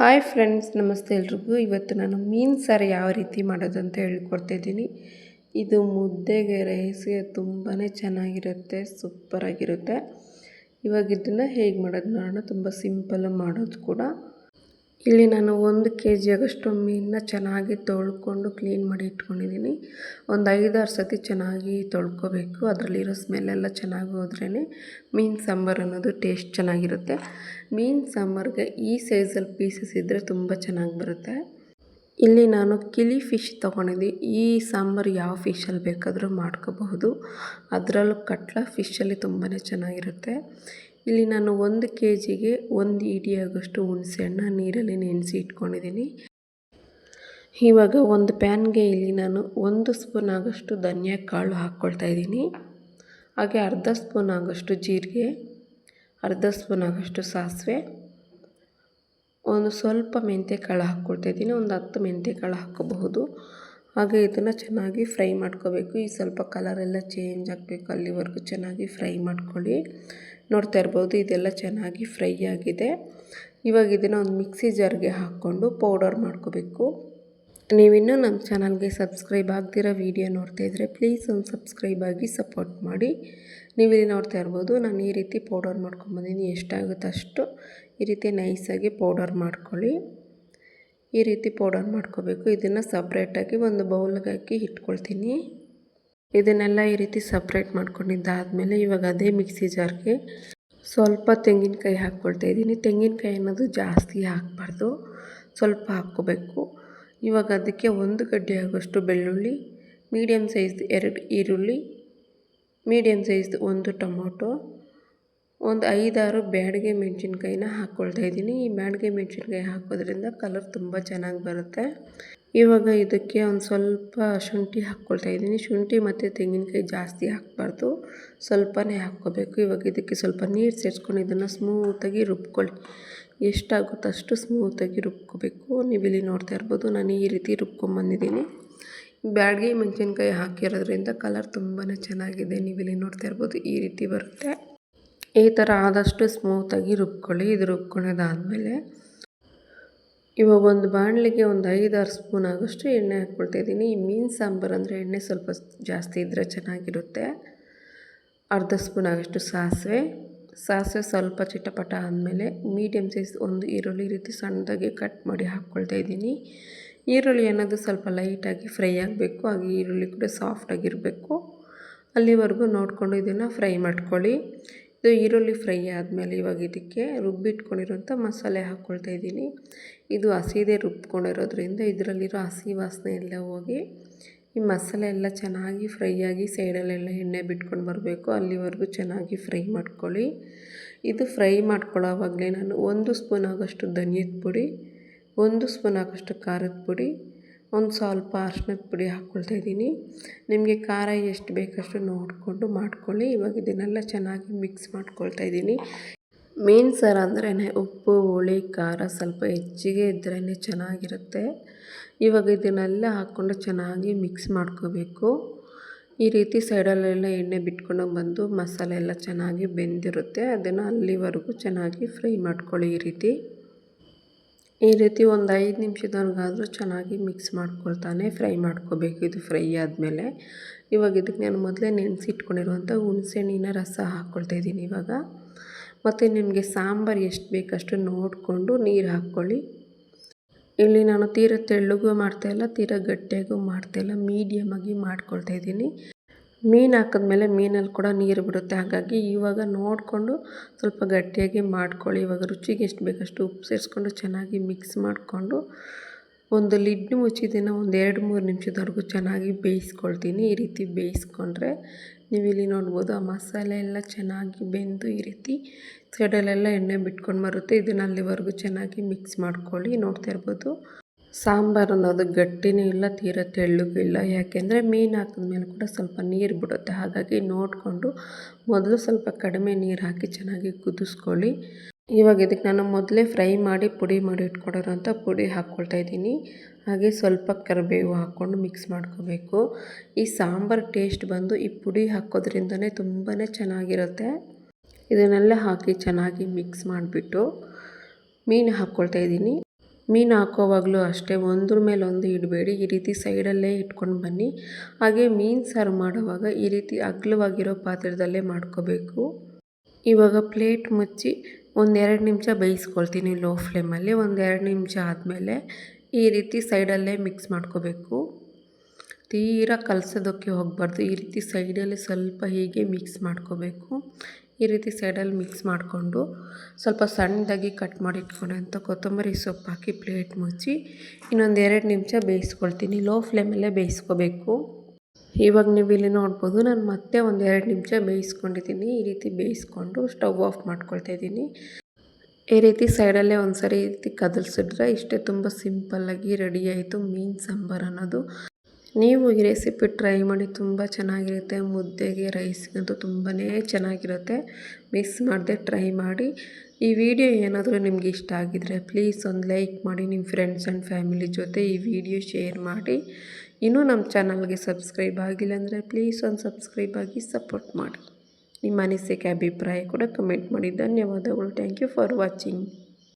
Hi friends ನಮಸ್ತೆ ಎಲ್ರಿಗೂ. ಇವತ್ತು ನಾನು ಮೀನು ಸಾರು ಯಾವ ರೀತಿ ಮಾಡೋದು ಅಂತ ಹೇಳ್ಕೊಡ್ತಾಯಿದ್ದೀನಿ ಇದು ಮುದ್ದೆಗೆ ರೈಸ್ಗೆ ತುಂಬಾ ಚೆನ್ನಾಗಿರುತ್ತೆ, ಸೂಪರಾಗಿರುತ್ತೆ. ಇವಾಗ ಇದನ್ನು ಹೇಗೆ ಮಾಡೋದು ನೋಡೋಣ. ತುಂಬ ಸಿಂಪಲ್ಲಾಗಿ ಮಾಡೋದು ಕೂಡ. ಇಲ್ಲಿ ನಾನು ಒಂದು ಕೆ ಜಿಯಾಗಷ್ಟು ಮೀನನ್ನ ಚೆನ್ನಾಗಿ ತೊಳ್ಕೊಂಡು ಕ್ಲೀನ್ ಮಾಡಿ ಇಟ್ಕೊಂಡಿದ್ದೀನಿ. ಒಂದು ಐದಾರು ಸತಿ ಚೆನ್ನಾಗಿ ತೊಳ್ಕೊಬೇಕು. ಅದರಲ್ಲಿರೋ ಸ್ಮೆಲ್ಲೆಲ್ಲ ಚೆನ್ನಾಗಿ ಹೋದ್ರೇ ಮೀನು ಸಾಂಬಾರು ಅನ್ನೋದು ಟೇಸ್ಟ್ ಚೆನ್ನಾಗಿರುತ್ತೆ. ಮೀನು ಸಾಂಬಾರಿಗೆ ಈ ಸೈಜಲ್ಲಿ ಪೀಸಸ್ ಇದ್ದರೆ ತುಂಬ ಚೆನ್ನಾಗಿ ಬರುತ್ತೆ. ಇಲ್ಲಿ ನಾನು ಕಿಲಿ ಫಿಶ್ ತೊಗೊಂಡಿದ್ದೆ. ಈ ಸಾಂಬಾರು ಯಾವ ಫಿಶಲ್ಲಿ ಬೇಕಾದರೂ ಮಾಡ್ಕೋಬಹುದು. ಅದರಲ್ಲೂ ಕಟ್ಲ ಫಿಶಲ್ಲಿ ತುಂಬಾ ಚೆನ್ನಾಗಿರುತ್ತೆ. ಇಲ್ಲಿ ನಾನು ಒಂದು ಕೆ ಜಿಗೆ ಒಂದು ಇಡಿಯಾಗಷ್ಟು ಹುಣಸೆಹಣ್ಣ ನೀರಲ್ಲಿ ನೆನೆಸಿ ಇಟ್ಕೊಂಡಿದ್ದೀನಿ. ಇವಾಗ ಒಂದು ಪ್ಯಾನ್ಗೆ ಇಲ್ಲಿ ನಾನು ಒಂದು ಸ್ಪೂನ್ ಆಗೋಷ್ಟು ಧನಿಯಾ ಕಾಳು ಹಾಕ್ಕೊಳ್ತಾ ಇದ್ದೀನಿ. ಹಾಗೆ ಅರ್ಧ ಸ್ಪೂನ್ ಆಗೋಷ್ಟು ಜೀರಿಗೆ, ಅರ್ಧ ಸ್ಪೂನ್ ಆಗೋಷ್ಟು ಸಾಸಿವೆ, ಒಂದು ಸ್ವಲ್ಪ ಮೆಂತ್ಯ ಕಾಳು ಹಾಕ್ಕೊಳ್ತಾ ಇದ್ದೀನಿ. ಒಂದು ಹತ್ತು ಮೆಂತ್ಯ ಕಾಳು ಹಾಕ್ಕೋಬಹುದು. ಹಾಗೆ ಇದನ್ನು ಚೆನ್ನಾಗಿ ಫ್ರೈ ಮಾಡ್ಕೋಬೇಕು. ಈ ಸ್ವಲ್ಪ ಕಲರೆಲ್ಲ ಚೇಂಜ್ ಆಗಬೇಕು ಅಲ್ಲಿವರೆಗೂ ಚೆನ್ನಾಗಿ ಫ್ರೈ ಮಾಡ್ಕೊಳ್ಳಿ. ನೋಡ್ತಾ ಇರ್ಬೋದು ಇದೆಲ್ಲ ಚೆನ್ನಾಗಿ ಫ್ರೈ ಆಗಿದೆ. ಇವಾಗ ಇದನ್ನು ಒಂದು ಮಿಕ್ಸಿ ಜಾರ್ಗೆ ಹಾಕ್ಕೊಂಡು ಪೌಡರ್ ಮಾಡ್ಕೋಬೇಕು. ನೀವಿನ್ನೂ ನಮ್ಮ ಚಾನಲ್ಗೆ ಸಬ್ಸ್ಕ್ರೈಬ್ ಆಗ್ದಿರೋ ವೀಡಿಯೋ ನೋಡ್ತಾ ಇದ್ದರೆ ಪ್ಲೀಸ್ ಒಂದು ಸಬ್ಸ್ಕ್ರೈಬ್ ಆಗಿ ಸಪೋರ್ಟ್ ಮಾಡಿ. ನೀವಿಲ್ಲಿ ನೋಡ್ತಾ ಇರ್ಬೋದು ನಾನು ಈ ರೀತಿ ಪೌಡರ್ ಮಾಡ್ಕೊಂಬಂದಿನಿ ಎಷ್ಟಾಗುತ್ತೆ ಅಷ್ಟು ಈ ರೀತಿ ನೈಸಾಗಿ ಪೌಡರ್ ಮಾಡ್ಕೊಳ್ಳಿ. ಈ ರೀತಿ ಪೌಡರ್ ಮಾಡ್ಕೋಬೇಕು. ಇದನ್ನು ಸಪ್ರೇಟಾಗಿ ಒಂದು ಬೌಲ್ಗೆ ಹಾಕಿ ಇಟ್ಕೊಳ್ತೀನಿ. ಇದನ್ನೆಲ್ಲ ಈ ರೀತಿ ಸಪ್ರೇಟ್ ಮಾಡ್ಕೊಂಡಿದ್ದಾದಮೇಲೆ ಇವಾಗ ಅದೇ ಮಿಕ್ಸಿ ಜಾರ್ಗೆ ಸ್ವಲ್ಪ ತೆಂಗಿನಕಾಯಿ ಹಾಕ್ಕೊಳ್ತಾ ಇದ್ದೀನಿ. ತೆಂಗಿನಕಾಯಿ ಅನ್ನೋದು ಜಾಸ್ತಿ ಹಾಕಬಾರ್ದು. ಸ್ವಲ್ಪ ಹಾಕ್ಕೋಬೇಕು. ಇವಾಗ ಅದಕ್ಕೆ ಒಂದು ಗಡ್ಡೆ ಆಗೋಷ್ಟು ಬೆಳ್ಳುಳ್ಳಿ ಮೀಡಿಯಮ್ ಸೈಜ್ದು ಎರಡು ಈರುಳ್ಳಿ ಮೀಡಿಯಮ್ ಸೈಜ್ದು ಒಂದು ಟೊಮೊಟೊ ಒಂದು ಐದಾರು ಬ್ಯಾಡಗಿ ಮೆಣಸಿನ್ಕಾಯಿನ ಹಾಕ್ಕೊಳ್ತಾ ಇದ್ದೀನಿ. ಈ ಬ್ಯಾಡಗಿ ಮೆಣಸಿನ್ಕಾಯಿ ಹಾಕೋದ್ರಿಂದ ಕಲರ್ ತುಂಬ ಚೆನ್ನಾಗಿ ಬರುತ್ತೆ. ಇವಾಗ ಇದಕ್ಕೆ ಒಂದು ಸ್ವಲ್ಪ ಶುಂಠಿ ಹಾಕ್ಕೊಳ್ತಾ ಇದ್ದೀನಿ. ಶುಂಠಿ ಮತ್ತು ತೆಂಗಿನಕಾಯಿ ಜಾಸ್ತಿ ಹಾಕಬಾರ್ದು. ಸ್ವಲ್ಪನೇ ಹಾಕ್ಕೋಬೇಕು. ಇವಾಗ ಇದಕ್ಕೆ ಸ್ವಲ್ಪ ನೀರು ಸೇರಿಸ್ಕೊಂಡು ಇದನ್ನು ಸ್ಮೂತಾಗಿ ರುಬ್ಕೊಳ್ಳಿ. ಎಷ್ಟಾಗುತ್ತೋ ಅಷ್ಟು ಸ್ಮೂತಾಗಿ ರುಬ್ಕೋಬೇಕು. ನೀವು ಇಲ್ಲಿ ನೋಡ್ತಾ ಇರ್ಬೋದು, ನಾನು ಈ ರೀತಿ ರುಬ್ಕೊಂಬಂದಿದ್ದೀನಿ ಬ್ಯಾಡಗಿ ಮೆಣಸಿನ್ಕಾಯಿ ಹಾಕಿರೋದ್ರಿಂದ ಕಲರ್ ತುಂಬಾ ಚೆನ್ನಾಗಿದೆ. ನೀವು ಇಲ್ಲಿ ನೋಡ್ತಾ ಇರ್ಬೋದು, ಈ ರೀತಿ ಬರುತ್ತೆ. ಈ ಥರ ಆದಷ್ಟು ಸ್ಮೂತಾಗಿ ರುಬ್ಕೊಳ್ಳಿ. ಇದು ರುಬ್ಕೊಳ್ಳೋದಾದಮೇಲೆ ಇವಾಗ ಒಂದು ಬಾಣಲಿಗೆ ಒಂದು ಐದಾರು ಸ್ಪೂನ್ ಆಗೋಷ್ಟು ಎಣ್ಣೆ ಹಾಕ್ಕೊಳ್ತಾ ಇದ್ದೀನಿ. ಈ ಮೀನು ಸಾಂಬಾರು ಅಂದರೆ ಎಣ್ಣೆ ಸ್ವಲ್ಪ ಜಾಸ್ತಿ ಇದ್ದರೆ ಚೆನ್ನಾಗಿರುತ್ತೆ. ಅರ್ಧ ಸ್ಪೂನ್ ಆಗೋಷ್ಟು ಸಾಸಿವೆ. ಸಾಸಿವೆ ಸ್ವಲ್ಪ ಚಿಟಪಟ ಆದಮೇಲೆ ಮೀಡಿಯಮ್ ಸೈಜ್ ಒಂದು ಈರುಳ್ಳಿ ರೀತಿ ಸಣ್ಣದಾಗಿ ಕಟ್ ಮಾಡಿ ಹಾಕ್ಕೊಳ್ತಾ ಇದ್ದೀನಿ. ಈರುಳ್ಳಿ ಅನ್ನೋದು ಸ್ವಲ್ಪ ಲೈಟಾಗಿ ಫ್ರೈ ಆಗಬೇಕು. ಹಾಗೆ ಈರುಳ್ಳಿ ಕೂಡ ಸಾಫ್ಟಾಗಿರಬೇಕು ಅಲ್ಲಿವರೆಗೂ ನೋಡಿಕೊಂಡು ಇದನ್ನು ಫ್ರೈ ಮಾಡ್ಕೊಳ್ಳಿ. ಇದು ಈರುಳ್ಳಿ ಫ್ರೈ ಆದಮೇಲೆ ಇವಾಗ ಇದಕ್ಕೆ ರುಬ್ಬಿಟ್ಕೊಂಡಿರೋಂಥ ಮಸಾಲೆ ಹಾಕ್ಕೊಳ್ತಾ ಇದ್ದೀನಿ. ಇದು ಹಸಿದೇ ರುಬ್ಕೊಂಡಿರೋದ್ರಿಂದ ಇದರಲ್ಲಿರೋ ಹಸಿ ವಾಸನೆ ಎಲ್ಲ ಹೋಗಿ ಈ ಮಸಾಲೆ ಎಲ್ಲ ಚೆನ್ನಾಗಿ ಫ್ರೈ ಆಗಿ ಸೈಡಲ್ಲೆಲ್ಲ ಎಣ್ಣೆ ಬಿಟ್ಕೊಂಡು ಬರಬೇಕು. ಅಲ್ಲಿವರೆಗೂ ಚೆನ್ನಾಗಿ ಫ್ರೈ ಮಾಡ್ಕೊಳ್ಳಿ. ಇದು ಫ್ರೈ ಮಾಡ್ಕೊಳ್ಳೋವಾಗಲೇ ನಾನು ಒಂದು ಸ್ಪೂನ್ ಆಗೋಷ್ಟು ಧನಿಯದ ಪುಡಿ, ಒಂದು ಸ್ಪೂನ್ ಆಗೋಷ್ಟು ಖಾರದ ಪುಡಿ ಒಂದು ಸ್ವಲ್ಪ ಅರ್ಶಿನದ ಪುಡಿ ಹಾಕ್ಕೊಳ್ತಾ ಇದ್ದೀನಿ. ನಿಮಗೆ ಖಾರ ಎಷ್ಟು ಬೇಕಷ್ಟು ನೋಡಿಕೊಂಡು ಮಾಡ್ಕೊಳ್ಳಿ. ಇವಾಗ ಇದನ್ನೆಲ್ಲ ಚೆನ್ನಾಗಿ ಮಿಕ್ಸ್ ಮಾಡ್ಕೊಳ್ತಾ ಇದ್ದೀನಿ. ಮೀನು ಸಾರು ಅಂದ್ರೇ ಉಪ್ಪು, ಹುಳಿ, ಖಾರ ಸ್ವಲ್ಪ ಹೆಚ್ಚಿಗೆ ಇದ್ರೇ ಚೆನ್ನಾಗಿರುತ್ತೆ. ಇವಾಗ ಇದನ್ನೆಲ್ಲ ಹಾಕ್ಕೊಂಡು ಚೆನ್ನಾಗಿ ಮಿಕ್ಸ್ ಮಾಡ್ಕೋಬೇಕು. ಈ ರೀತಿ ಸೈಡಲ್ಲೆಲ್ಲ ಎಣ್ಣೆ ಬಿಟ್ಕೊಂಡು ಬಂದು ಮಸಾಲೆ ಎಲ್ಲ ಚೆನ್ನಾಗಿ ಬೆಂದಿರುತ್ತೆ. ಅದನ್ನು ಅಲ್ಲಿವರೆಗೂ ಚೆನ್ನಾಗಿ ಫ್ರೈ ಮಾಡ್ಕೊಳ್ಳಿ ಈ ರೀತಿ. ಈ ರೀತಿ ಒಂದು ಐದು ನಿಮಿಷದವರೆಗಾದರೂ ಚೆನ್ನಾಗಿ ಮಿಕ್ಸ್ ಮಾಡ್ಕೊಳ್ತಾನೆ ಫ್ರೈ ಮಾಡ್ಕೋಬೇಕು. ಇದು ಫ್ರೈ ಆದಮೇಲೆ. ಇವಾಗ ಇದಕ್ಕೆ ನಾನು ಮೊದಲೇ ನೆನೆಸಿಟ್ಕೊಂಡಿರುವಂಥ ಹುಣಸೆಹಣ್ಣಿನ ರಸ ಹಾಕ್ಕೊಳ್ತಾ ಇದ್ದೀನಿ ಇವಾಗ. ಮತ್ತು ನಿಮಗೆ ಸಾಂಬಾರು ಎಷ್ಟು ಬೇಕಷ್ಟು ನೋಡಿಕೊಂಡು ನೀರು ಹಾಕ್ಕೊಳ್ಳಿ. ಇಲ್ಲಿ ನಾನು ತೀರ ತೆಳ್ಳಗೂ ಮಾಡ್ತಾಯಿಲ್ಲ ತೀರ ಗಟ್ಟಿಯಾಗೂ ಮಾಡ್ತಾಯಿಲ್ಲ ಮೀಡಿಯಮಾಗಿ ಮಾಡ್ಕೊಳ್ತಾ ಇದ್ದೀನಿ. ಮೀನು ಹಾಕಿದ್ಮೇಲೆ ಮೀನಲ್ಲಿ ಕೂಡ ನೀರು ಬಿಡುತ್ತೆ. ಹಾಗಾಗಿ ಇವಾಗ ನೋಡಿಕೊಂಡು ಸ್ವಲ್ಪ ಗಟ್ಟಿಯಾಗಿ ಮಾಡ್ಕೊಳ್ಳಿ. ಇವಾಗ ರುಚಿಗೆ ಎಷ್ಟು ಬೇಕಷ್ಟು ಉಪ್ಪು ಸೇರಿಸ್ಕೊಂಡು ಚೆನ್ನಾಗಿ ಮಿಕ್ಸ್ ಮಾಡಿಕೊಂಡು ಒಂದು ಲಿಡ್ ಮುಚ್ಚಿದ್ದನ್ನು ಒಂದು ಎರಡು ಮೂರು ನಿಮಿಷದವರೆಗೂ ಚೆನ್ನಾಗಿ ಬೇಯಿಸ್ಕೊಳ್ತೀನಿ. ಈ ರೀತಿ ಬೇಯಿಸ್ಕೊಂಡ್ರೆ ನೀವು ಇಲ್ಲಿ ನೋಡ್ಬೋದು ಆ ಮಸಾಲೆ ಎಲ್ಲ ಚೆನ್ನಾಗಿ ಬೆಂದು ಈ ರೀತಿ ಸೈಡಲ್ಲೆಲ್ಲ ಎಣ್ಣೆ ಬಿಟ್ಕೊಂಡು ಬರುತ್ತೆ. ಇದನ್ನು ಅಲ್ಲಿವರೆಗೂ ಚೆನ್ನಾಗಿ ಮಿಕ್ಸ್ ಮಾಡ್ಕೊಳ್ಳಿ. ನೋಡ್ತಾ ಇರ್ಬೋದು. ಸಾಂಬಾರು ಅನ್ನೋದು ಗಟ್ಟಿನೂ ಇಲ್ಲ, ತೀರ ತೆಳ್ಳಗೂ ಇಲ್ಲ. ಯಾಕೆಂದರೆ ಮೀನು ಹಾಕಿದ್ಮೇಲೆ ಕೂಡ ಸ್ವಲ್ಪ ನೀರು ಬಿಡುತ್ತೆ. ಹಾಗಾಗಿ ನೋಡಿಕೊಂಡು ಮೊದಲು ಸ್ವಲ್ಪ ಕಡಿಮೆ ನೀರು ಹಾಕಿ ಚೆನ್ನಾಗಿ ಕುದಿಸ್ಕೊಳ್ಳಿ. ಇವಾಗ ಇದಕ್ಕೆ ನಾನು ಮೊದಲೇ ಫ್ರೈ ಮಾಡಿ ಪುಡಿ ಮಾಡಿ ಇಟ್ಕೊಂಡಿರೋಂಥ ಪುಡಿ ಹಾಕ್ಕೊಳ್ತಾ ಇದ್ದೀನಿ. ಹಾಗೆ ಸ್ವಲ್ಪ ಕರಿಬೇವು ಹಾಕ್ಕೊಂಡು ಮಿಕ್ಸ್ ಮಾಡ್ಕೋಬೇಕು. ಈ ಸಾಂಬಾರು ಟೇಸ್ಟ್ ಬಂದು ಈ ಪುಡಿ ಹಾಕೋದ್ರಿಂದನೇ ತುಂಬಾ ಚೆನ್ನಾಗಿರುತ್ತೆ. ಇದನ್ನೆಲ್ಲ ಹಾಕಿ ಚೆನ್ನಾಗಿ ಮಿಕ್ಸ್ ಮಾಡಿಬಿಟ್ಟು ಮೀನು ಹಾಕ್ಕೊಳ್ತಾ ಇದ್ದೀನಿ. ಮೀನು ಹಾಕೋವಾಗಲೂ ಅಷ್ಟೇ, ಒಂದ್ರ ಮೇಲೆ ಒಂದು ಇಡಬೇಡಿ, ಈ ರೀತಿ ಸೈಡಲ್ಲೇ ಇಟ್ಕೊಂಡು ಬನ್ನಿ. ಹಾಗೆ ಮೀನು ಸಾರು ಮಾಡುವಾಗ ಈ ರೀತಿ ಅಗಲವಾಗಿರೋ ಪಾತ್ರದಲ್ಲೇ ಮಾಡ್ಕೋಬೇಕು. ಇವಾಗ ಪ್ಲೇಟ್ ಮುಚ್ಚಿ ಒಂದೆರಡು ನಿಮಿಷ ಬೇಯಿಸ್ಕೊಳ್ತೀನಿ ಲೋ ಫ್ಲೇಮಲ್ಲಿ ಒಂದೆರಡು ನಿಮಿಷ ಆದಮೇಲೆ ಈ ರೀತಿ ಸೈಡಲ್ಲೇ ಮಿಕ್ಸ್ ಮಾಡ್ಕೋಬೇಕು. ತೀರಾ ಕಲಸೋದಕ್ಕೆ ಹೋಗಬಾರ್ದು, ಈ ರೀತಿ ಸೈಡಲ್ಲಿ ಸ್ವಲ್ಪ ಹೀಗೆ ಮಿಕ್ಸ್ ಮಾಡ್ಕೋಬೇಕು. ಈ ರೀತಿ ಸೈಡಲ್ಲಿ ಮಿಕ್ಸ್ ಮಾಡಿಕೊಂಡು ಸ್ವಲ್ಪ ಸಣ್ಣದಾಗಿ ಕಟ್ ಮಾಡಿ ಇಟ್ಕೊಂಡಂಥ ಕೊತ್ತಂಬರಿ ಸೊಪ್ಪು ಹಾಕಿ ಪ್ಲೇಟ್ ಮುಚ್ಚಿ ಇನ್ನೊಂದು ಎರಡು ನಿಮಿಷ ಬೇಯಿಸ್ಕೊಳ್ತೀನಿ. ಲೋ ಫ್ಲೇಮಲ್ಲೇ ಬೇಯಿಸ್ಕೋಬೇಕು. ಇವಾಗ ನೀವು ಇಲ್ಲಿ ನೋಡ್ಬೋದು ನಾನು ಮತ್ತೆ ಒಂದು ಎರಡು ನಿಮಿಷ ಬೇಯಿಸ್ಕೊಂಡಿದ್ದೀನಿ. ಈ ರೀತಿ ಬೇಯಿಸ್ಕೊಂಡು ಸ್ಟವ್ ಆಫ್ ಮಾಡ್ಕೊಳ್ತಾ ಇದ್ದೀನಿ. ಈ ರೀತಿ ಸೈಡಲ್ಲೇ ಒಂದು ಸರಿ ಈ ರೀತಿ ಕದಲ್ಸಿದ್ರೆ ಇಷ್ಟೇ ತುಂಬ ಸಿಂಪಲ್ಲಾಗಿ ರೆಡಿ ಆಯಿತು. ಮೀನು ಸಾಂಬಾರು ಅನ್ನೋದು. ನೀವು ಈ ರೆಸಿಪಿ ಟ್ರೈ ಮಾಡಿ ತುಂಬ ಚೆನ್ನಾಗಿರುತ್ತೆ. ಮುದ್ದೆಗೆ, ರೈಸ್ಗಂತೂ ತುಂಬಾ ಚೆನ್ನಾಗಿರುತ್ತೆ. ಮಿಸ್ ಮಾಡದೆ ಟ್ರೈ ಮಾಡಿ. ಈ ವಿಡಿಯೋ ಏನಾದರೂ ನಿಮ್ಗೆ ಇಷ್ಟ ಆಗಿದ್ರೆ ಪ್ಲೀಸ್ ಒಂದು ಲೈಕ್ ಮಾಡಿ. ನಿಮ್ಮ ಫ್ರೆಂಡ್ಸ್ ಆ್ಯಂಡ್ ಫ್ಯಾಮಿಲಿ ಜೊತೆ ಈ ವಿಡಿಯೋ ಶೇರ್ ಮಾಡಿ. ಇನ್ನೂ ನಮ್ಮ ಚಾನಲ್ಗೆ ಸಬ್ಸ್ಕ್ರೈಬ್ ಆಗಿಲ್ಲ ಅಂದರೆ ಪ್ಲೀಸ್ ಒಂದು ಸಬ್ಸ್ಕ್ರೈಬ್ ಆಗಿ ಸಪೋರ್ಟ್ ಮಾಡಿ. ನಿಮ್ಮ ಅನಿಸಿಕೆ, ಅಭಿಪ್ರಾಯ ಕೂಡ ಕಮೆಂಟ್ ಮಾಡಿ. ಧನ್ಯವಾದಗಳು. Thank you for watching.